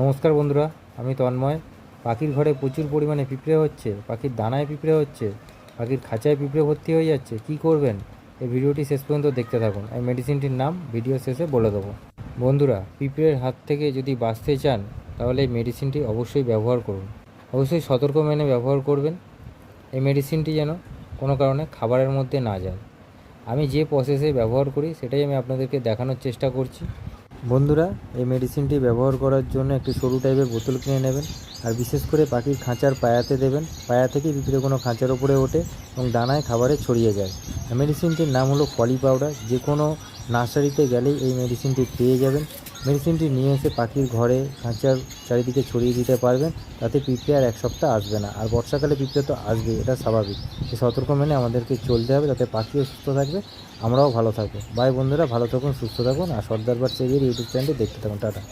নমস্কার বন্ধুরা, আমি তন্ময়। পাখির ঘরে প্রচুর পরিমাণে পিঁপড়ে হচ্ছে, পাখির দানায় পিঁপড়ে হচ্ছে, পাখির খাঁচায় পিঁপড়ে ভর্তি হয়ে যাচ্ছে, কি করবেন? এই ভিডিওটি শেষ পর্যন্ত দেখতে থাকুন। এই মেডিসিনটির নাম ভিডিও শেষে বলে দেবো। বন্ধুরা, পিঁপড়ের হাত থেকে যদি বাঁচতে চান, তাহলে এই মেডিসিনটি অবশ্যই ব্যবহার করুন। অবশ্যই সতর্ক মেনে ব্যবহার করবেন। এই মেডিসিনটি যেন কোনো কারণে খাবারের মধ্যে না যায়। আমি যে প্রসেসে ব্যবহার করি, সেটাই আমি আপনাদেরকে দেখানোর চেষ্টা করছি। বন্ধুরা, এই মেডিসিনটি ব্যবহার করার জন্য একটি সরু টাইপের বোতল কিনে নেবেন। আর বিশেষ করে পাখির খাঁচার পায়াতে দেবেন। পায়া থেকে পিঁপড়ে কোনো খাঁচার ওপরে ওঠে এবং দানায় খাবারে ছড়িয়ে যায়। মেডিসিনটির নাম হলো ফলি পাউডার যে কোনো নার্সারিতে গেলেই এই মেডিসিনটি পেয়ে যাবেন। মেডিসিনটি নিয়ে এসে পাখির ঘরে খাঁচার চারিদিকে ছড়িয়ে দিতে পারবেন, তাতে পিঁপড়ে আর এক সপ্তাহ আসবে না। আর বর্ষাকালে পিঁপড়ে তো আসবে এটা স্বাভাবিক। এই সতর্ক মেনে আমাদেরকে চলতে হবে, যাতে পাখিও সুস্থ থাকবে, আমরাও ভালো থাকব। বাই বন্ধুরা, ভালো থাকুন, সুস্থ থাকুন, আর সর্দারবার চেয়ে ইউটিউব চ্যানেলটি দেখতে থাকুন। টাটা।